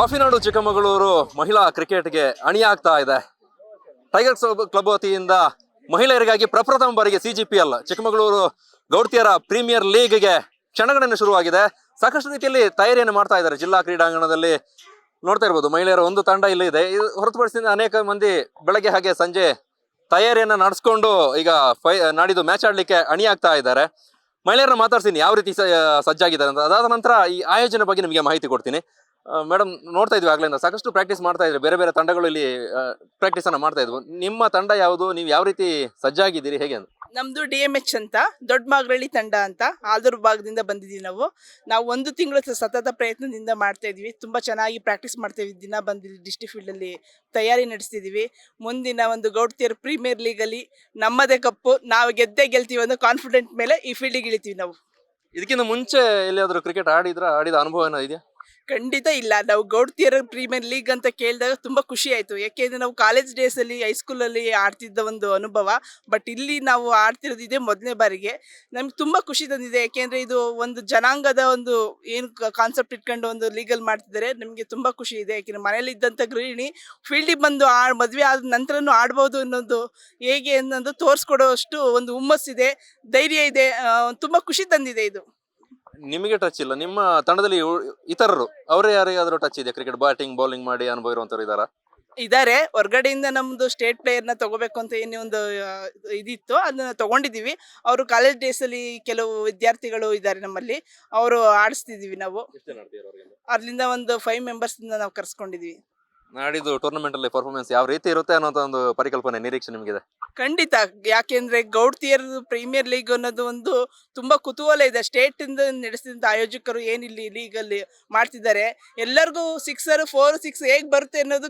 ಕಾಫಿನಾಡು ಚಿಕ್ಕಮಗಳೂರು ಮಹಿಳಾ ಕ್ರಿಕೆಟ್ಗೆ ಅಣಿಯಾಗ್ತಾ ಇದೆ. ಟೈಗರ್ಸ್ ಕ್ಲಬ್ ವತಿಯಿಂದ ಮಹಿಳೆಯರಿಗಾಗಿ ಪ್ರಪ್ರಥಮ ಬಾರಿಗೆ ಸಿಜಿಪಿಎಲ್ ಚಿಕ್ಕಮಗಳೂರು ಗೌಡ್ತಿಯರ ಪ್ರೀಮಿಯರ್ ಲೀಗ್ಗೆ ಕ್ಷಣಗಣನೆ ಶುರುವಾಗಿದೆ. ಸಾಕಷ್ಟು ರೀತಿಯಲ್ಲಿ ತಯಾರಿಯನ್ನು ಮಾಡ್ತಾ ಇದ್ದಾರೆ ಜಿಲ್ಲಾ ಕ್ರೀಡಾಂಗಣದಲ್ಲಿ. ನೋಡ್ತಾ ಇರ್ಬೋದು, ಮಹಿಳೆಯರ ಒಂದು ತಂಡ ಇಲ್ಲಿ ಇದೆ. ಇದು ಹೊರತುಪಡಿಸಿ ಅನೇಕ ಮಂದಿ ಬೆಳಗ್ಗೆ ಹಾಗೆ ಸಂಜೆ ತಯಾರಿಯನ್ನು ನಡೆಸ್ಕೊಂಡು ಈಗ ಫೈ ನಾಡಿದ್ದು ಮ್ಯಾಚ್ ಆಡಲಿಕ್ಕೆ ಅಣಿಯಾಗ್ತಾ ಇದ್ದಾರೆ. ಮಹಿಳೆಯರನ್ನ ಮಾತಾಡ್ತೀನಿ ಯಾವ ರೀತಿ ಸ- ಸಜ್ಜಾಗಿದ್ದಾರೆ ಅಂತ. ಅದಾದ ನಂತರ ಈ ಆಯೋಜನೆ ಬಗ್ಗೆ ನಿಮಗೆ ಮಾಹಿತಿ ಕೊಡ್ತೀನಿ. ಮೇಡಮ್ ನೋಡ್ತಾ ಇದ್ವಿ ಆಗ್ಲಿಂದ. ಸಾಕಷ್ಟು ಪ್ರಾಕ್ಟೀಸ್ ಮಾಡ್ತಾ ಇದ್ರಿ. ಬೇರೆ ಬೇರೆ ತಂಡಗಳು ಇಲ್ಲಿ ಪ್ರಾಕ್ಟೀಸ್ ಅನ್ನ ಮಾಡ್ತಾ ಇದ್ವು. ನಿಮ್ಮ ತಂಡ ಯಾವುದು? ನೀವು ಯಾವ ರೀತಿ ಸಜ್ಜಾಗಿದ್ದೀರಿ? ಹೇಗೆ ಅಂತ. ನಮ್ದು ಡಿ ಎಂ ಎಚ್ ಅಂತ ದೊಡ್ಡ ಮಾಗರಳ್ಳಿ ತಂಡ ಅಂತ ಆಲೂರು ಭಾಗದಿಂದ ಬಂದಿದ್ದೀವಿ ನಾವು. ನಾವು ಒಂದು ತಿಂಗಳು ಸತತ ಪ್ರಯತ್ನದಿಂದ ಮಾಡ್ತಾ ಇದ್ವಿ. ತುಂಬ ಚೆನ್ನಾಗಿ ಪ್ರಾಕ್ಟೀಸ್ ಮಾಡ್ತಾ ಇದ್ವಿ. ದಿನ ಬಂದು ಡಿಸ್ಟ್ರಿಕ್ಟ್ ಫೀಲ್ಡ್ ಅಲ್ಲಿ ತಯಾರಿ ನಡೆಸ್ತಿದ್ವಿ ಮುಂದಿನ ಒಂದು ಗೌಡ್ತಿಯರ್ ಪ್ರೀಮಿಯರ್ ಲೀಗ್ ಅಲ್ಲಿ ನಮ್ಮದೇ ಕಪ್ಪು ನಾವು ಗೆದ್ದೇ ಗೆಲ್ತೀವಿ ಅನ್ನೋ ಕಾನ್ಫಿಡೆಂಟ್ ಮೇಲೆ ಈ ಫೀಲ್ಡಿಗೆ ಇಳಿತೀವಿ ನಾವು. ಇದಕ್ಕಿಂತ ಮುಂಚೆ ಎಲ್ಲಿಯಾದರೂ ಕ್ರಿಕೆಟ್ ಆಡಿದ್ರ? ಆಡಿದ ಅನುಭವ ಏನೋ ಇದೆಯಾ? ಖಂಡಿತ ಇಲ್ಲ. ನಾವು ಗೌಡ್ತಿಯರ ಪ್ರೀಮಿಯರ್ ಲೀಗ್ ಅಂತ ಕೇಳಿದಾಗ ತುಂಬ ಖುಷಿ ಆಯಿತು. ಯಾಕೆಂದರೆ ನಾವು ಕಾಲೇಜ್ ಡೇಸಲ್ಲಿ ಹೈಸ್ಕೂಲಲ್ಲಿ ಆಡ್ತಿದ್ದ ಒಂದು ಅನುಭವ. ಬಟ್ ಇಲ್ಲಿ ನಾವು ಆಡ್ತಿರೋದು ಇದೆ ಮೊದಲನೇ ಬಾರಿಗೆ. ನಮ್ಗೆ ತುಂಬ ಖುಷಿ ತಂದಿದೆ. ಯಾಕೆಂದರೆ ಇದು ಒಂದು ಜನಾಂಗದ ಒಂದು ಏನು ಕಾನ್ಸೆಪ್ಟ್ ಇಟ್ಕೊಂಡು ಒಂದು ಲೀಗಲ್ ಮಾಡ್ತಿದ್ದಾರೆ. ನಮಗೆ ತುಂಬ ಖುಷಿ ಇದೆ. ಯಾಕೆಂದರೆ ಮನೇಲಿ ಇದ್ದಂಥ ಗೃಹಿಣಿ ಫೀಲ್ಡಿಗೆ ಬಂದು ಆ, ಮದುವೆ ಆದ ನಂತರನೂ ಆಡ್ಬೋದು ಅನ್ನೋದು ಹೇಗೆ ಅನ್ನೋದು ತೋರಿಸ್ಕೊಡೋಷ್ಟು ಒಂದು ಹುಮ್ಮಸ್ಸಿದೆ, ಧೈರ್ಯ ಇದೆ. ತುಂಬಾ ಖುಷಿ ತಂದಿದೆ ಇದು. ನಿಮಗೆ ಟಚ್ ಇಲ್ಲ. ನಿಮ್ಮ ತಂಡದಲ್ಲಿ ಇತರರು ಅವರೇ ಯಾರಿಗಾದ್ರೂ ಟಚ್ ಇದೆ ಕ್ರಿಕೆಟ್ ಬ್ಯಾಟಿಂಗ್ ಬೌಲಿಂಗ್ ಮಾಡಿ ಅನುಭವ ಇರುವಂತವ್ರು ಇದಾರ? ಇದಾರೆ. ಹೊರಗಡೆಯಿಂದ ನಮ್ದು ಸ್ಟೇಟ್ ಪ್ಲೇಯರ್ನ ತಗೋಬೇಕು ಅಂತ ಏನೇ ಒಂದು ಆ, ಇದಿತ್ತು. ಅದನ್ನ ತಗೊಂಡಿದೀವಿ. ಅವರು ಕಾಲೇಜ್ ಡೇಸ್ ಅಲ್ಲಿ ಕೆಲವು ವಿದ್ಯಾರ್ಥಿಗಳು ಇದ್ದಾರೆ ನಮ್ಮಲ್ಲಿ. ಅವರು ಆಡಿಸ್ತಿದೀವಿ ನಾವು. ಅಲ್ಲಿಂದ ಒಂದು ಫೈವ್ ಮೆಂಬರ್ಸ್ ನಾವು ಕರ್ಸ್ಕೊಂಡಿದೀವಿ. ನಾಡಿದ್ದು ಟೂರ್ನಮೆಂಟ್ ಅಲ್ಲಿ ಪರ್ಫಾರ್ಮೆನ್ಸ್ ಯಾವ ರೀತಿ ಇರುತ್ತೆ ಅನ್ನೋ ಒಂದು ಪರಿಕಲ್ಪನೆ, ನಿರೀಕ್ಷೆ ನಿಮಗಿದೆ? ಖಂಡಿತ. ಯಾಕೆಂದ್ರೆ ಗೌಡ್ತಿಯರ್ ಪ್ರೀಮಿಯರ್ ಲೀಗ್ ಅನ್ನೋದು ಒಂದು ತುಂಬಾ ಕುತೂಹಲ ಇದೆ. ಸ್ಟೇಟ್ ಇಂದ ನಡೆಸಿದಂತ ಆಯೋಜಕರು ಏನಿಲ್ಲಿ ಲೀಗ್ ಅಲ್ಲಿ ಮಾಡ್ತಿದ್ದಾರೆ? ಎಲ್ಲರಿಗೂ ಸಿಕ್ಸರ್ ಫೋರ್ ಸಿಕ್ಸ್ ಹೇಗೆ ಬರುತ್ತೆ ಅನ್ನೋದು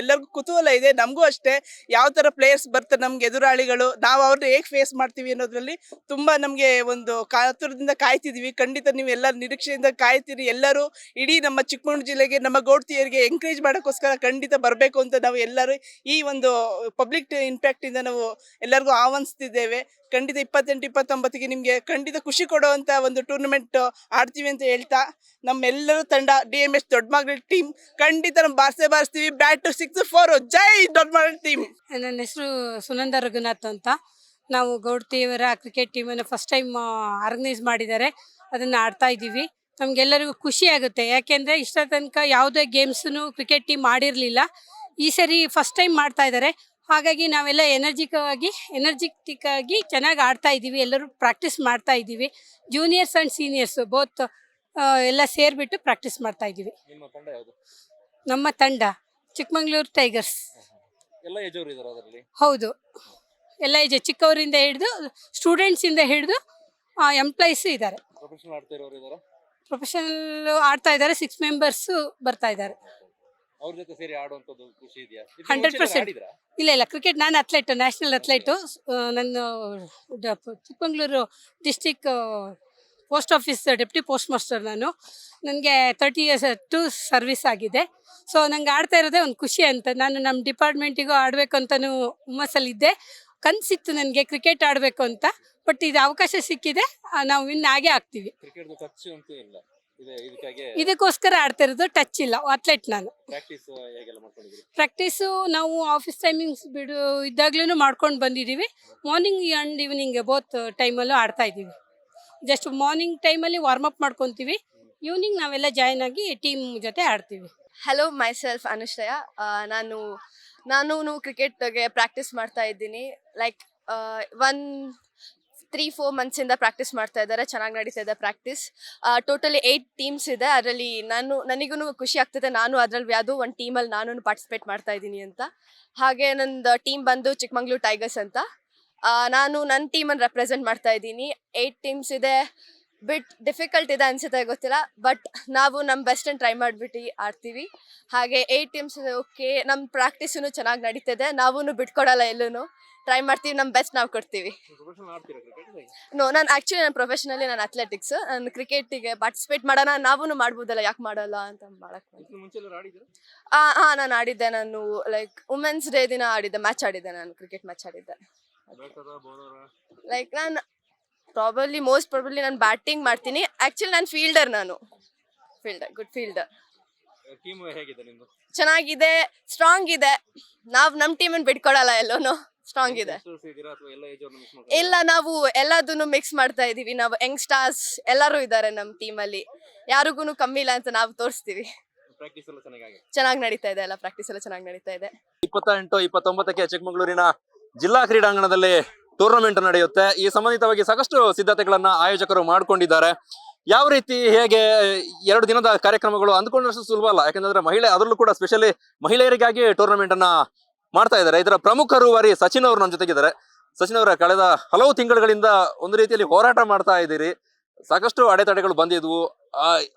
ಎಲ್ಲರಿಗೂ ಕುತೂಹಲ ಇದೆ. ನಮಗೂ ಅಷ್ಟೇ. ಯಾವ ತರ ಪ್ಲೇಯರ್ಸ್ ಬರ್ತಾರೆ ನಮ್ಗೆ ಎದುರಾಳಿಗಳು, ನಾವು ಅವ್ರನ್ನ ಹೇಗೆ ಫೇಸ್ ಮಾಡ್ತೀವಿ ಅನ್ನೋದ್ರಲ್ಲಿ ತುಂಬಾ ನಮ್ಗೆ ಒಂದು ಕಾತುರದಿಂದ ಕಾಯ್ತಿದೀವಿ. ಖಂಡಿತ ನೀವು ಎಲ್ಲ ನಿರೀಕ್ಷೆಯಿಂದ ಕಾಯ್ತೀರಿ. ಎಲ್ಲರೂ ಇಡೀ ನಮ್ಮ ಚಿಕ್ಕಮಗಳೂರು ಜಿಲ್ಲೆಗೆ, ನಮ್ಮ ಗೌಡ್ತಿಯರಿಗೆ ಎಂಕರೇಜ್ ಮಾಡೋಕ್ಕೋಸ್ಕರ ಖಂಡಿತ ಬರಬೇಕು ಅಂತ ನಾವು ಎಲ್ಲರೂ ಈ ಒಂದು ಪಬ್ಲಿಕ್ ಇಂಪ್ಯಾಕ್ಟ್ ಇಂದ ನಾವು ಎಲ್ಲರಿಗೂ ಆಹ್ವಾನಿಸ್ತಿದ್ದೇವೆ. ಖಂಡಿತ ಇಪ್ಪತ್ತೆಂಟು, ಇಪ್ಪತ್ತೊಂಬತ್ತಿಗೆ ನಿಮಗೆ ಖಂಡಿತ ಖುಷಿ ಕೊಡುವಂತ ಒಂದು ಟೂರ್ನಮೆಂಟ್ ಆಡ್ತೀವಿ ಅಂತ ಹೇಳ್ತಾ, ನಮ್ಮೆಲ್ಲರೂ ತಂಡ ಡಿ ಎಂ ಎಸ್ ದೊಡ್ಡ ಟೀಮ್ ಖಂಡಿತ ನಮ್ಮ ಬಾರ್ಸೆ ಬಾರಿಸ್ತೀವಿ. ಬ್ಯಾಟ್ ಸಿಕ್ಸ್ ಫೋರ್ ಜೈ ದೊಡ್ಡ ಟೀಮ್ ನನ್ನ ಹೆಸರು ಸುನಂದ ರಘುನಾಥ್ ಅಂತ. ನಾವು ಗೌಡ್ತಿಯವರ ಕ್ರಿಕೆಟ್ ಟೀಮನ್ನು ಫಸ್ಟ್ ಟೈಮ್ ಆರ್ಗನೈಸ್ ಮಾಡಿದ್ದಾರೆ. ಅದನ್ನು ಆಡ್ತಾ ಇದ್ದೀವಿ. ನಮಗೆಲ್ಲರಿಗೂ ಖುಷಿ ಆಗುತ್ತೆ. ಯಾಕೆಂದರೆ ಇಷ್ಟ ತನಕ ಯಾವುದೇ ಗೇಮ್ಸನ್ನು ಕ್ರಿಕೆಟ್ ಟೀಮ್ ಮಾಡಿರಲಿಲ್ಲ ಈ ಸರಿ ಫಸ್ಟ್ ಟೈಮ್ ಮಾಡ್ತಾ ಇದ್ದಾರೆ. ಹಾಗಾಗಿ ನಾವೆಲ್ಲ ಎನರ್ಜಿಕವಾಗಿ ಎನರ್ಜಿಟಿಕ್ ಆಗಿ ಚೆನ್ನಾಗಿ ಆಡ್ತಾ ಇದ್ದೀವಿ. ಎಲ್ಲರೂ ಪ್ರಾಕ್ಟೀಸ್ ಮಾಡ್ತಾ ಇದ್ದೀವಿ. ಜೂನಿಯರ್ಸ್ ಆ್ಯಂಡ್ ಸೀನಿಯರ್ಸು ಬೋತ್ ಎಲ್ಲ ಸೇರಿಬಿಟ್ಟು ಪ್ರಾಕ್ಟೀಸ್ ಮಾಡ್ತಾ ಇದ್ದೀವಿ. ನಿಮ್ಮ ತಂಡ ಚಿಕ್ಕಮಂಗ್ಳೂರು ಟೈಗರ್ಸ್. ಹೌದು. ಎಲ್ಲ ಏಜ್ ಚಿಕ್ಕವರಿಂದ ಹಿಡಿದು ಸ್ಟೂಡೆಂಟ್ಸಿಂದ ಹಿಡಿದು ಎಂಪ್ಲಾಯೀಸು ಇದ್ದಾರೆ ಪ್ರೊಫೆಷನಲ್ ಆಡ್ತಾ ಇದ್ದಾರೆ ಸಿಕ್ಸ್ ಮೆಂಬರ್ಸ್ ಬರ್ತಾ ಇದ್ದಾರೆ. ಅವ್ರ ಜೊತೆ ಸೇರಿ ಆಡುವಂತದ್ದು ಖುಷಿ ಇದೆಯಾ? 100% ಇಲ್ಲ ಇಲ್ಲ ಕ್ರಿಕೆಟ್ ನಾನು ಅಥ್ಲೈಟ್ ನ್ಯಾಷನಲ್ ಅಥ್ಲೈಟು ನನ್ನ ಡ- Chikmagalur district post office deputy post master ನಾನು. ನನಗೆ ತರ್ಟಿ ಇಯರ್ಸ್ ಟು ಸರ್ವಿಸ್ ಆಗಿದೆ. ಸೊ ನಂಗೆ ಆಡ್ತಾ ಇರೋದೇ ಒಂದು ಖುಷಿ ಅಂತ. ನಾನು ನಮ್ಮ ಡಿಪಾರ್ಟ್ಮೆಂಟಿಗೂ ಆಡಬೇಕು ಅಂತಲೂ ಹುಮ್ಮಸ್ಸಲ್ಲಿದ್ದೆ. ಕನಸಿತ್ತು ನನಗೆ ಕ್ರಿಕೆಟ್ ಆಡಬೇಕು ಅಂತ. ಬಟ್ ಇದು ಅವಕಾಶ ಸಿಕ್ಕಿದೆ ಆ, ನಾವು ವಿನ್ ಆಗೇ ಆಗ್ತೀವಿ. ಕ್ರಿಕೆಟ್ ಟಚ್ ಅಂತೂ ಇಲ್ಲ. ಇದೆ ಇದಕ್ಕಾಗಿ ಇದಕ್ಕೋಸ್ಕರ ಆಡ್ತಾ ಇರೋದು ಟಚ್ ಇಲ್ಲ ಅಥ್ಲೆಟ್ ನಾನು. ಪ್ರಾಕ್ಟೀಸ್ ಹೇಗೆಲ್ಲ ಪ್ರಾಕ್ಟೀಸು ನಾವು ಆಫೀಸ್ ಟೈಮಿಂಗ್ಸ್ ಬಿಡು ಇದ್ದಾಗ್ಲೂ ಮಾಡ್ಕೊಂಡು ಬಂದಿದ್ದೀವಿ. ಮಾರ್ನಿಂಗ್ ಆ್ಯಂಡ್ ಈವ್ನಿಂಗ್ ಬೋತ್ ಟೈಮಲ್ಲೂ ಆಡ್ತಾ ಇದ್ದೀವಿ. ಜಸ್ಟ್ ಮಾರ್ನಿಂಗ್ ಟೈಮಲ್ಲಿ ವಾರ್ಮ್ ಅಪ್ ಮಾಡ್ಕೊತೀವಿ. ಈವ್ನಿಂಗ್ ನಾವೆಲ್ಲ ಜಾಯ್ನ್ ಆಗಿ ಟೀಮ್ ಜೊತೆ ಆಡ್ತೀವಿ. Hello myself Anushraya. ಆ, ನಾನು ನಾನು ಕ್ರಿಕೆಟ್ಗೆ ಪ್ರಾಕ್ಟೀಸ್ ಮಾಡ್ತಾ ಇದ್ದೀನಿ. ಲೈಕ್ ಒನ್ ತ್ರೀ ಫೋರ್ ಇಂದ ಪ್ರಾಕ್ಟೀಸ್ ಮಾಡ್ತಾ ಇದ್ದಾರೆ, ಚೆನ್ನಾಗಿ ನಡೀತಾ ಇದೆ ಪ್ರಾಕ್ಟೀಸ್ ಟೋಟಲಿ ಏಯ್ಟ್ ಟೀಮ್ಸ್ ಇದೆ. ಅದರಲ್ಲಿ ನಾನು ನನಗೂ ಖುಷಿ ಆಗ್ತಿದೆ. ನಾನು ಅದರಲ್ಲಿ ಯಾವುದೋ ಒಂದು ಟೀಮಲ್ಲಿ ನಾನು ಪಾರ್ಟಿಸಿಪೇಟ್ ಮಾಡ್ತಾ ಇದ್ದೀನಿ ಅಂತ. ಹಾಗೆ ನಂದು ಟೀಮ್ ಬಂದು ಚಿಕ್ಕಮಂಗ್ಳೂರು ಟೈಗರ್ಸ್ ಅಂತ. ನಾನು ನನ್ನ ಟೀಮನ್ನು ರೆಪ್ರೆಸೆಂಟ್ ಮಾಡ್ತಾ ಇದ್ದೀನಿ. ಏಯ್ಟ್ ಟೀಮ್ಸ್ ಇದೆ. ಬಿಟ್ ಡಿಫಿಕಲ್ಟ್ ಇದೆ ಅನ್ಸುತ್ತೆ ಗೊತ್ತಿಲ್ಲ ಬಟ್ ನಾವು ನಮ್ಮ ಬೆಸ್ಟನ್ನು ಟ್ರೈ ಮಾಡಿಬಿಟ್ಟು ಆಡ್ತೀವಿ. ಹಾಗೆ ಏಯ್ಟ್ ಟೀಮ್ಸ್ ಓಕೆ ನಮ್ಮ ಪ್ರಾಕ್ಟೀಸೂ ಚೆನ್ನಾಗಿ ನಡೀತಿದೆ ನಾವೂ ಬಿಟ್ಕೊಡಲ್ಲ ಎಲ್ಲೂ ಟ್ರೈ ಮಾಡ್ತೀವಿ ನಮ್ಮ ಬೆಸ್ಟ್ ನಾವು ಕೊಡ್ತೀವಿ. ನೋ ನಾನು ಆ್ಯಕ್ಚುಲಿ ನನ್ನ ಪ್ರೊಫೆಷನಲಿ ನಾನು ಅಥ್ಲೆಟಿಕ್ಸ್ ನಾನು ಕ್ರಿಕೆಟಿಗೆ ಪಾರ್ಟಿಸಿಪೇಟ್ ಮಾಡೋಣ ನಾವೂ ಮಾಡ್ಬೋದಲ್ಲ ಯಾಕೆ ಮಾಡಲ್ಲ ಅಂತ ಮಾಡಕ್ಕೆ ಹಾಂ ಹಾಂ ನಾನು ಆಡಿದ್ದೆ ನಾನು ಲೈಕ್ ವುಮೆನ್ಸ್ ಡೇ ದಿನ ಆಡಿದ್ದೆ ಮ್ಯಾಚ್ ಆಡಿದ್ದೆ ನಾನು ಕ್ರಿಕೆಟ್ ಮ್ಯಾಚ್ ಆಡಿದ್ದೆ. ಲೈಕ್ ನಾನು ಪ್ರಾಬಬ್ಲಿ ಮೋಸ್ಟ್ ಪ್ರಾಬಲಿ ನಾನು ಬ್ಯಾಟಿಂಗ್ ಮಾಡ್ತೀನಿ. ಆ್ಯಕ್ಚುಲಿ ನಾನು ಫೀಲ್ಡರ್ ನಾನು. ಫೀಲ್ಡರ್ ಗುಡ್ ಫೀಲ್ಡರ್ ಟೀಮ್ ಹೇಗಿದೆ ನಿಮ್ದು? ಚೆನ್ನಾಗಿದೆ ಸ್ಟ್ರಾಂಗ್ ಇದೆ. ನಾವ್ ನಮ್ ಟೀಮನ್ನು ಬಿಟ್ಕೊಡಲ್ಲ ಎಲ್ಲೋನು. ಸ್ಟ್ರಾಂಗ್ ಇದೆ. ಇಲ್ಲ ನಾವು ಎಲ್ಲದನ್ನು ಮಿಕ್ಸ್ ಮಾಡ್ತಾ ಇದೀವಿ. ನಾವು ಯಂಗ್ ಸ್ಟಾರ್ಸ್ ಎಲ್ಲರೂ ಇದ್ದಾರೆ ನಮ್ಮ ಟೀಮ್ ಅಲ್ಲಿ. ಯಾರಿಗೂ ಕಮ್ಮಿ ಇಲ್ಲ ಅಂತ ನಾವು ತೋರಿಸ್ತೀವಿ. ಪ್ರಾಕ್ಟೀಸ್ ಎಲ್ಲ ಚೆನ್ನಾಗಿ ಚೆನ್ನಾಗಿ ನಡೀತಾ ಇದೆ ಎಲ್ಲ ಪ್ರಾಕ್ಟೀಸ್ ಎಲ್ಲ ಚೆನ್ನಾಗಿ ನಡೀತಾ ಇದೆ. ಇಪ್ಪತ್ತೆಂಟು ಇಪ್ಪತ್ತೊಂಬತ್ತಕ್ಕೆ ಚಿಕ್ಕಮಗಳೂರಿನ ಜಿಲ್ಲಾ ಕ್ರೀಡಾಂಗಣದಲ್ಲಿ ಟೂರ್ನಮೆಂಟ್ ನಡೆಯುತ್ತೆ. ಈ ಸಂಬಂಧಿತವಾಗಿ ಸಾಕಷ್ಟು ಸಿದ್ಧತೆಗಳನ್ನ ಆಯೋಜಕರು ಮಾಡಿಕೊಂಡಿದ್ದಾರೆ. ಯಾವ ರೀತಿ, ಹೇಗೆ, ಎರಡು ದಿನದ ಕಾರ್ಯಕ್ರಮಗಳು ಅಂದ್ಕೊಂಡಷ್ಟು ಸುಲಭ ಅಲ್ಲ. ಯಾಕಂದ್ರೆ ಮಹಿಳೆ, ಅದರಲ್ಲೂ ಕೂಡ ಸ್ಪೆಷಲಿ ಮಹಿಳೆಯರಿಗಾಗಿ ಟೂರ್ನಮೆಂಟ್ ಅನ್ನ ಮಾಡ್ತಾ ಇದ್ದಾರೆ. ಇದರ ಪ್ರಮುಖ ರೂವಾರಿ ಸಚಿನ್ ಅವರು ನಮ್ಮ ಜೊತೆಗಿದ್ದಾರೆ. ಸಚಿನ್ ಅವರ, ಕಳೆದ ಹಲವು ತಿಂಗಳುಗಳಿಂದ ಒಂದು ರೀತಿಯಲ್ಲಿ ಹೋರಾಟ ಮಾಡ್ತಾ ಇದ್ದೀರಿ. ಸಾಕಷ್ಟು ಅಡೆತಡೆಗಳು ಬಂದಿದ್ವು.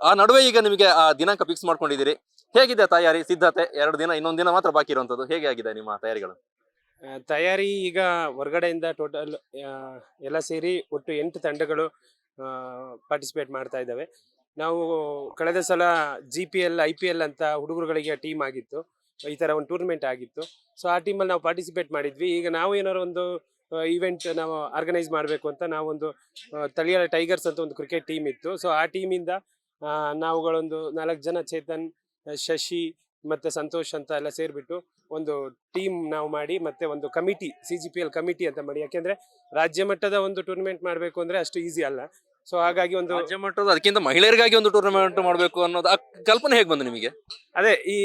ಆ ನಡುವೆ ಈಗ ನಿಮಗೆ ಆ ದಿನಾಂಕ ಫಿಕ್ಸ್ ಮಾಡ್ಕೊಂಡಿದ್ದೀರಿ. ಹೇಗಿದೆ ತಯಾರಿ, ಸಿದ್ಧತೆ? ಎರಡು ದಿನ, ಇನ್ನೊಂದು ದಿನ ಮಾತ್ರ ಬಾಕಿ ಇರುವಂತದ್ದು. ಹೇಗೆ ಆಗಿದೆ ನಿಮ್ಮ ತಯಾರಿಗಳು? ತಯಾರಿ ಈಗ ಹೊರಗಡೆಯಿಂದ ಟೋಟಲ್ ಎಲ್ಲ ಸೇರಿ ಒಟ್ಟು ಎಂಟು ತಂಡಗಳು ಪಾರ್ಟಿಸಿಪೇಟ್ ಮಾಡ್ತಾ ಇದ್ದಾವೆ. ನಾವು ಕಳೆದ ಸಲ G P L I P L ಅಂತ ಹುಡುಗರುಗಳಿಗೆ ಟೀಮ್ ಆಗಿತ್ತು. ಈ ಥರ ಒಂದು ಟೂರ್ನಮೆಂಟ್ ಆಗಿತ್ತು. ಸೊ ಆ ಟೀಮಲ್ಲಿ ನಾವು ಪಾರ್ಟಿಸಿಪೇಟ್ ಮಾಡಿದ್ವಿ. ಈಗ ನಾವು ಏನಾದ್ರು ಒಂದು ಈವೆಂಟ್ ನಾವು ಆರ್ಗನೈಸ್ ಮಾಡಬೇಕು ಅಂತ ನಾವೊಂದು ತಳಿಯ ಟೈಗರ್ಸ್ ಅಂತ ಒಂದು ಕ್ರಿಕೆಟ್ ಟೀಮ್ ಇತ್ತು. ಸೊ ಆ ಟೀಮಿಂದ ನಾವುಗಳೊಂದು ನಾಲ್ಕು ಜನ ಚೇತನ್, ಶಶಿ ಮತ್ತೆ ಸಂತೋಷ್ ಅಂತ ಎಲ್ಲ ಸೇರಿಬಿಟ್ಟು ಒಂದು ಟೀಮ್ ನಾವು ಮಾಡಿ ಮತ್ತೆ ಒಂದು committee C G P L committee ಅಂತ ಮಾಡಿ. ಯಾಕೆಂದ್ರೆ ರಾಜ್ಯ ಮಟ್ಟದ ಒಂದು ಟೂರ್ನಮೆಂಟ್ ಮಾಡಬೇಕು ಅಂದ್ರೆ ಅಷ್ಟು ಈಸಿ ಅಲ್ಲ. ಸೊ ಹಾಗಾಗಿ ಒಂದು ರಾಜ್ಯ ಮಟ್ಟದ ಅದಕ್ಕಿಂತ ಮಹಿಳೆಯರಿಗಾಗಿ ಒಂದು ಟೂರ್ನಮೆಂಟ್ ಮಾಡಬೇಕು ಅನ್ನೋದು ಆ ಕಲ್ಪನೆ ಹೇಗೆ ಬಂದು ನಿಮಗೆ? ಅದೇ ಈ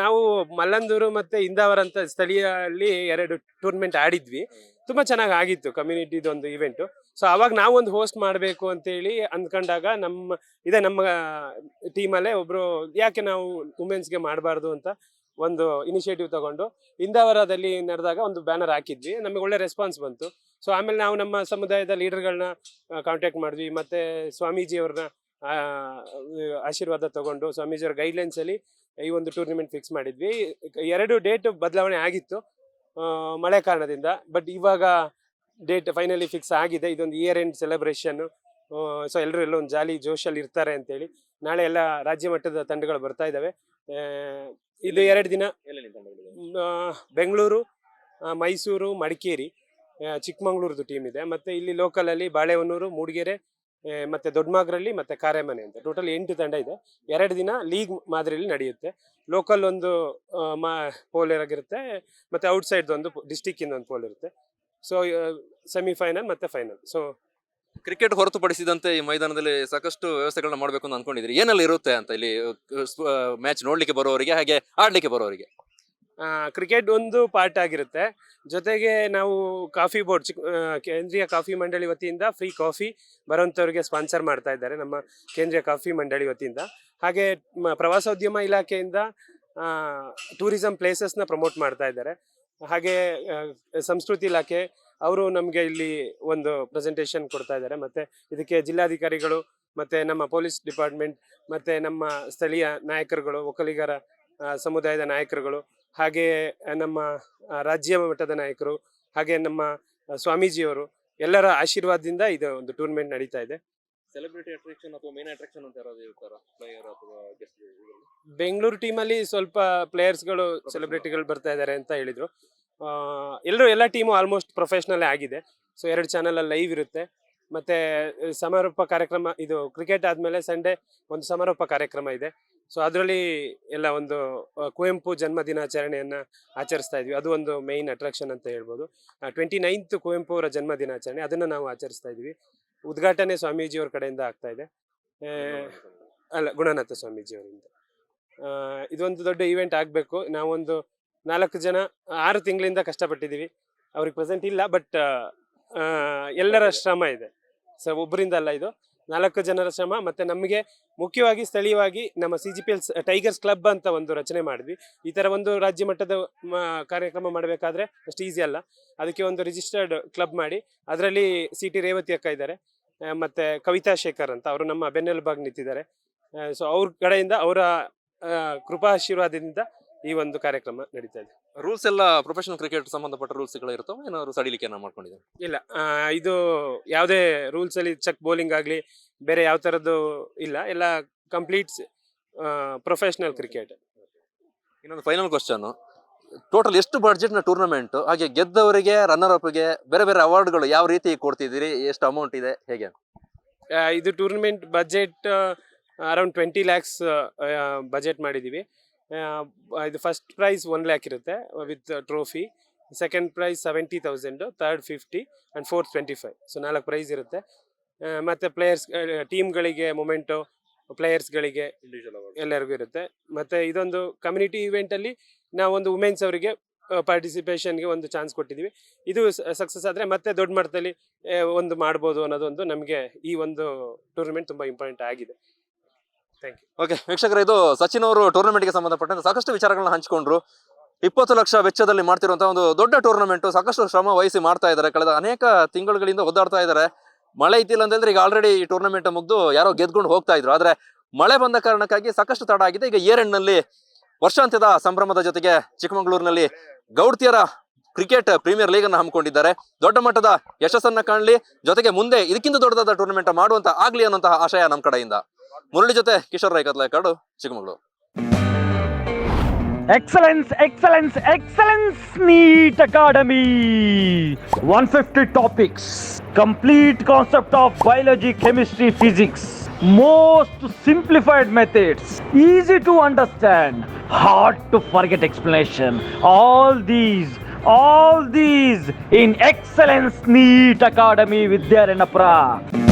ನಾವು ಮಲ್ಲಂದೂರು ಮತ್ತೆ ಇಂದಾವರ ಅಂತ ಸ್ಥಳೀಯಲ್ಲಿ ಎರಡು ಟೂರ್ನಮೆಂಟ್ ಆಡಿದ್ವಿ. ತುಂಬಾ ಚೆನ್ನಾಗಿ ಆಗಿತ್ತು ಕಮ್ಯುನಿಟಿದು ಒಂದು ಇವೆಂಟು ಸೊ ಅವಾಗ ನಾವೊಂದು ಹೋಸ್ಟ್ ಮಾಡಬೇಕು ಅಂತೇಳಿ ಅಂದ್ಕೊಂಡಾಗ ನಮ್ಮ ಇದೆ ನಮ್ಮ ಟೀಮಲ್ಲೇ ಒಬ್ರು ಯಾಕೆ ನಾವು ವುಮೆನ್ಸ್ಗೆ ಮಾಡಬಾರ್ದು ಅಂತ ಒಂದು ಇನಿಷಿಯೇಟಿವ್ ತಗೊಂಡು ಇಂದಾವರದಲ್ಲಿ ನಡೆದಾಗ ಒಂದು ಬ್ಯಾನರ್ ಹಾಕಿದ್ವಿ. ನಮಗೆ ಒಳ್ಳೆ ರೆಸ್ಪಾನ್ಸ್ ಬಂತು. ಸೊ ಆಮೇಲೆ ನಾವು ನಮ್ಮ ಸಮುದಾಯದ ಲೀಡರ್ಗಳನ್ನ ಕಾಂಟ್ಯಾಕ್ಟ್ ಮಾಡಿದ್ವಿ. ಮತ್ತೆ ಸ್ವಾಮೀಜಿಯವ್ರನ್ನ ಆಶೀರ್ವಾದ ತಗೊಂಡು ಸ್ವಾಮೀಜಿಯವ್ರ ಗೈಡ್ಲೈನ್ಸಲ್ಲಿ ಈ ಒಂದು ಟೂರ್ನಿಮೆಂಟ್ ಫಿಕ್ಸ್ ಮಾಡಿದ್ವಿ. ಎರಡು ಡೇಟ್ ಬದಲಾವಣೆ ಆಗಿತ್ತು. ಮಳೆ ಕಾರಣದಿಂದ. ಬಟ್ ಇವಾಗ ಡೇಟ್ ಫೈನಲಿ ಫಿಕ್ಸ್ ಆಗಿದೆ. ಇದೊಂದು ಇಯರ್ ಎಂಡ್ ಸೆಲೆಬ್ರೇಷನ್ ಸೊ ಎಲ್ಲರೂ ಎಲ್ಲ ಒಂದು ಜಾಲಿ ಜೋಶಲ್ಲಿ ಇರ್ತಾರೆ ಅಂತೇಳಿ. ನಾಳೆ ಎಲ್ಲ ರಾಜ್ಯ ಮಟ್ಟದ ತಂಡಗಳು ಬರ್ತಾ ಇದ್ದಾವೆ ಇದು ಎರಡು ದಿನ. ಬೆಂಗಳೂರು ಮೈಸೂರು ಮಡಿಕೇರಿ ಚಿಕ್ಕಮಗಳೂರದು ಟೀಮ್ ಇದೆ. ಮತ್ತು ಇಲ್ಲಿ ಲೋಕಲಲ್ಲಿ ಬಾಳೆಹೊನ್ನೂರು ಮೂಡಿಗೆರೆ ಮತ್ತೆ ದೊಡ್ಡಮಾಗ್ರಲ್ಲಿ ಮತ್ತೆ ಕಾರ್ಯಮನೆ ಅಂತ. ಟೋಟಲ್ ಎಂಟು ತಂಡ ಇದೆ. ಎರಡು ದಿನ ಲೀಗ್ ಮಾದರಿಯಲ್ಲಿ ನಡೆಯುತ್ತೆ. ಲೋಕಲ್ ಒಂದು ಮಾ ಪೋಲ್ ಆಗಿರುತ್ತೆ ಮತ್ತೆ ಔಟ್ಸೈಡ್ ಒಂದು ಡಿಸ್ಟಿಕ್ ಒಂದು ಪೋಲ್ ಇರುತ್ತೆ. ಸೊ ಸೆಮಿಫೈನಲ್ ಮತ್ತೆ ಫೈನಲ್ ಸೊ ಕ್ರಿಕೆಟ್ ಹೊರತುಪಡಿಸಿದಂತೆ ಈ ಮೈದಾನದಲ್ಲಿ ಸಾಕಷ್ಟು ವ್ಯವಸ್ಥೆಗಳನ್ನ ಮಾಡಬೇಕು ಅಂತ ಅನ್ಕೊಂಡಿದ್ರಿ ಏನೆಲ್ಲ ಇರುತ್ತೆ ಅಂತ ಇಲ್ಲಿ ಮ್ಯಾಚ್ ನೋಡ್ಲಿಕ್ಕೆ ಬರೋರಿಗೆ ಹಾಗೆ ಆಡ್ಲಿಕ್ಕೆ ಬರೋರಿಗೆ? ಕ್ರಿಕೆಟ್ ಒಂದು ಪಾರ್ಟ್ ಆಗಿರುತ್ತೆ. ಜೊತೆಗೆ ನಾವು ಕಾಫಿ ಬೋರ್ಡ್ ಚಿಕ್ ಕೇಂದ್ರೀಯ ಕಾಫಿ ಮಂಡಳಿ ವತಿಯಿಂದ ಫ್ರೀ ಕಾಫಿ ಬರುವಂಥವ್ರಿಗೆ ಸ್ಪಾನ್ಸರ್ ಮಾಡ್ತಾ ಇದ್ದಾರೆ ನಮ್ಮ ಕೇಂದ್ರೀಯ ಕಾಫಿ ಮಂಡಳಿ ವತಿಯಿಂದ. ಹಾಗೆ ಪ್ರವಾಸೋದ್ಯಮ ಇಲಾಖೆಯಿಂದ ಟೂರಿಸಂ ಪ್ಲೇಸಸ್ನ ಪ್ರಮೋಟ್ ಮಾಡ್ತಾ ಇದ್ದಾರೆ. ಹಾಗೆ ಸಂಸ್ಕೃತಿ ಇಲಾಖೆ, ಅವರು ನಮಗೆ ಇಲ್ಲಿ ಒಂದು ಪ್ರೆಸೆಂಟೇಷನ್ ಕೊಡ್ತಾ ಇದ್ದಾರೆ. ಮತ್ತು ಇದಕ್ಕೆ ಜಿಲ್ಲಾಧಿಕಾರಿಗಳು, ಮತ್ತು ನಮ್ಮ ಪೊಲೀಸ್ ಡಿಪಾರ್ಟ್ಮೆಂಟ್ ಮತ್ತು ನಮ್ಮ ಸ್ಥಳೀಯ ನಾಯಕರುಗಳು ಒಕ್ಕಲಿಗರ ಸಮುದಾಯದ ನಾಯಕರುಗಳು ಹಾಗೆ ನಮ್ಮ ರಾಜ್ಯ ಮಟ್ಟದ ನಾಯಕರು ಹಾಗೆ ನಮ್ಮ ಸ್ವಾಮೀಜಿಯವರು ಎಲ್ಲರ ಆಶೀರ್ವಾದದಿಂದ ಇದು ಒಂದು ಟೂರ್ನಮೆಂಟ್ ನಡೀತಾ ಇದೆ. ಸೆಲೆಬ್ರಿಟಿ ಅಟ್ರಾಕ್ಷನ್ ಅಥವಾ ಮೇನ್ ಅಟ್ರಾಕ್ಷನ್ ಅಂತ ಯಾರಾದ್ರು ಇರ್ತಾರ ಪ್ಲೇಯರ್ ಅಥವಾ ಗೆಸ್ಟ್ ಬೆಂಗಳೂರು ಟೀಮಲ್ಲಿ ಸ್ವಲ್ಪ ಪ್ಲೇಯರ್ಸ್ಗಳು ಸೆಲೆಬ್ರಿಟಿಗಳು ಬರ್ತಾ ಇದ್ದಾರೆ ಅಂತ ಹೇಳಿದ್ರು. ಎಲ್ಲರೂ ಎಲ್ಲ ಟೀಮು ಆಲ್ಮೋಸ್ಟ್ ಪ್ರೊಫೆಷ್ನಲ್ ಆಗಿದೆ. ಸೊ ಎರಡು ಚಾನಲಲ್ಲಿ ಲೈವ್ ಇರುತ್ತೆ. ಮತ್ತೆ ಸಮಾರೋಪ ಕಾರ್ಯಕ್ರಮ ಇದು ಕ್ರಿಕೆಟ್ ಆದ್ಮೇಲೆ ಸಂಡೇ ಒಂದು ಸಮಾರೋಪ ಕಾರ್ಯಕ್ರಮ ಇದೆ. ಸೊ ಅದರಲ್ಲಿ ಎಲ್ಲ ಒಂದು ಕುವೆಂಪು ಜನ್ಮ ದಿನಾಚರಣೆಯನ್ನು ಆಚರಿಸ್ತಾ ಇದ್ವಿ. ಅದು ಒಂದು ಮೇಯ್ನ್ ಅಟ್ರಾಕ್ಷನ್ ಅಂತ ಹೇಳ್ಬೋದು. ಟ್ವೆಂಟಿ ನೈನ್ತ್ ಕುವೆಂಪು ಅವರ ಜನ್ಮ ದಿನಾಚರಣೆ, ಅದನ್ನು ನಾವು ಆಚರಿಸ್ತಾ ಇದ್ವಿ. ಉದ್ಘಾಟನೆ ಸ್ವಾಮೀಜಿಯವ್ರ ಕಡೆಯಿಂದ ಆಗ್ತಾ ಇದೆ. ಅಲ್ಲ, ಗುಣನಾಥ ಸ್ವಾಮೀಜಿಯವರಿಂದ. ಇದೊಂದು ದೊಡ್ಡ ಈವೆಂಟ್ ಆಗಬೇಕು. ನಾವೊಂದು ನಾಲ್ಕು ಜನ, ಆರು ತಿಂಗಳಿಂದ ಕಷ್ಟಪಟ್ಟಿದ್ದೀವಿ. ಅವ್ರಿಗೆ ಪ್ರೆಸೆಂಟ್ ಇಲ್ಲ ಬಟ್ ಎಲ್ಲರ ಶ್ರಮ ಇದೆ. ಸೊ ಒಬ್ಬರಿಂದ ಅಲ್ಲ ಇದು. ನಾಲ್ಕು ಜನರ ಶ್ರಮ ಮತ್ತೆ ನಮಗೆ ಮುಖ್ಯವಾಗಿ ಸ್ಥಳೀಯವಾಗಿ ನಮ್ಮ C G P L tigers club ಅಂತ ಒಂದು ರಚನೆ ಮಾಡಿದ್ವಿ. ಈ ಥರ ಒಂದು ರಾಜ್ಯ ಮಟ್ಟದ ಕಾರ್ಯಕ್ರಮ ಮಾಡಬೇಕಾದ್ರೆ ಅಷ್ಟು ಈಸಿ ಅಲ್ಲ. ಅದಕ್ಕೆ ಒಂದು ರಿಜಿಸ್ಟರ್ಡ್ ಕ್ಲಬ್ ಮಾಡಿ, ಅದರಲ್ಲಿ ಸಿ ಟಿ ರೇವತಿ ಅಕ್ಕ ಇದ್ದಾರೆ. ಮತ್ತು ಮತ್ತೆ ಕವಿತಾ ಶೇಖರ್ ಅಂತ ಅವರು ನಮ್ಮ ಬೆನ್ನೆಲುಬಾಗಿ ನಿಂತಿದ್ದಾರೆ. ಸೊ ಅವ್ರ ಕಡೆಯಿಂದ ಅವರ ಕೃಪಾಶೀರ್ವಾದದಿಂದ ಈ ಒಂದು ಕಾರ್ಯಕ್ರಮ ನಡೀತಾ ಇದೆ. ರೂಲ್ಸ್ ಎಲ್ಲ ಪ್ರೊಫೆಷನಲ್ ಕ್ರಿಕೆಟ್ ಸಂಬಂಧಪಟ್ಟ ರೂಲ್ಸ್ಗಳು ಇರ್ತಾವ ಏನಾದ್ರು ಸಡಿಲಿಕೆ ಮಾಡ್ಕೊಂಡಿದ್ದಾರೆ? ಇಲ್ಲ ಆ, ಇದು ಯಾವುದೇ ರೂಲ್ಸ್ ಅಲ್ಲಿ ಚೆಕ್ ಬೌಲಿಂಗ್ ಆಗಲಿ ಬೇರೆ ಯಾವ ಥರದ್ದು ಇಲ್ಲ. ಎಲ್ಲ ಕಂಪ್ಲೀಟ್ ಪ್ರೊಫೆಷನಲ್ ಕ್ರಿಕೆಟ್ ಇನ್ನೊಂದು ಫೈನಲ್ ಕ್ವಶನ್ ಟೋಟಲ್ ಎಷ್ಟು ಬಡ್ಜೆಟ್ನ ಟೂರ್ನಮೆಂಟ್ ಹಾಗೆ ಗೆದ್ದವರಿಗೆ ರನ್ನರ್ ಅಪ್ಗೆ ಬೇರೆ ಬೇರೆ ಅವಾರ್ಡ್ಗಳು ಯಾವ ರೀತಿ ಕೊಡ್ತಿದ್ದೀರಿ? ಎಷ್ಟು ಅಮೌಂಟ್ ಇದೆ? ಹೇಗೆ? ಇದು tournament budget around twenty lakhs budget ಮಾಡಿದ್ದೀವಿ. ಇದು ಫಸ್ಟ್ ಪ್ರೈಸ್ ಒನ್ ಲ್ಯಾಕ್ ಇರುತ್ತೆ with trophy second prize seventy thousand third fifty and fourth twenty five so ನಾಲ್ಕು ಪ್ರೈಸ್ ಇರುತ್ತೆ. ಮತ್ತು ಪ್ಲೇಯರ್ಸ್ ಟೀಮ್ಗಳಿಗೆ ಮೊಮೆಂಟು ಪ್ಲೇಯರ್ಸ್ಗಳಿಗೆ ಎಲ್ಲರಿಗೂ ಇರುತ್ತೆ. ಮತ್ತು ಇದೊಂದು ಕಮ್ಯುನಿಟಿ ಇವೆಂಟಲ್ಲಿ ನಾವೊಂದು ವುಮೆನ್ಸ್ ಅವರಿಗೆ ಪಾರ್ಟಿಸಿಪೇಷನ್ಗೆ ಒಂದು ಚಾನ್ಸ್ ಕೊಟ್ಟಿದ್ದೀವಿ. ಇದು ಸಕ್ಸಸ್ ಆದರೆ ಮತ್ತೆ ದೊಡ್ಡ ಮಟ್ಟದಲ್ಲಿ ಒಂದು ಮಾಡ್ಬೋದು ಅನ್ನೋದೊಂದು ನಮಗೆ ಈ ಒಂದು ಟೂರ್ನಮೆಂಟ್ ತುಂಬ ಇಂಪಾರ್ಟೆಂಟ್ ಆಗಿದೆ. ಓಕೆ ವೀಕ್ಷಕರೇ, ಇದು ಸಚಿನ್ ಅವರು ಟೂರ್ನಮೆಂಟ್ಗೆ ಸಂಬಂಧಪಟ್ಟಂತೆ ಸಾಕಷ್ಟು ವಿಚಾರಗಳನ್ನ ಹಂಚಿಕೊಂಡ್ರು. ಇಪ್ಪತ್ತು ಲಕ್ಷ ವೆಚ್ಚದಲ್ಲಿ ಮಾಡ್ತಿರುವಂತಹ ಒಂದು ದೊಡ್ಡ ಟೂರ್ನಮೆಂಟ್ ಸಾಕಷ್ಟು ಶ್ರಮ ವಹಿಸಿ ಮಾಡ್ತಾ ಇದ್ದಾರೆ. ಕಳೆದ ಅನೇಕ ತಿಂಗಳುಗಳಿಂದ ಒದ್ದಾಡ್ತಾ ಇದ್ದಾರೆ. ಮಳೆ ಇದ್ದಿಲ್ಲ ಅಂತಂದ್ರೆ ಈಗ ಆಲ್ರೆಡಿ ಈ ಟೂರ್ನಮೆಂಟ್ ಮುಗ್ದು ಯಾರೋ ಗೆದ್ಕೊಂಡು ಹೋಗ್ತಾ ಇದ್ರು. ಆದ್ರೆ ಮಳೆ ಬಂದ ಕಾರಣಕ್ಕಾಗಿ ಸಾಕಷ್ಟು ತಡ ಆಗಿದೆ. ಈಗ ಏರ್ ವರ್ಷಾಂತ್ಯದ ಸಂಭ್ರಮದ ಜೊತೆಗೆ ಚಿಕ್ಕಮಗಳೂರಿನಲ್ಲಿ ಗೌಡ್ತಿಯರ ಕ್ರಿಕೆಟ್ ಪ್ರೀಮಿಯರ್ ಲೀಗ್ ಅನ್ನು ಹಮ್ಮಿಕೊಂಡಿದ್ದಾರೆ. ದೊಡ್ಡ ಮಟ್ಟದ ಯಶಸ್ಸನ್ನ ಕಾಣಲಿ. ಜೊತೆಗೆ ಮುಂದೆ ಇದಕ್ಕಿಂತ ದೊಡ್ಡದಾದ ಟೂರ್ನಮೆಂಟ್ ಮಾಡುವಂತ ಆಗ್ಲಿ ಅನ್ನುವಂತಹ ಆಶಯ ನಮ್ಮ ಕಡೆಯಿಂದ. ಮುರಳಿ ಜೊತೆ Kishore Rai Chikkamagaluru Excellence, excellence, excellence, NEET Academy. 150 topics, complete concept of biology, chemistry, physics. Most simplified methods, easy to understand, hard to forget explanation. All these, all these in Excellence NEET Academy Vidyaranapura. ಇದು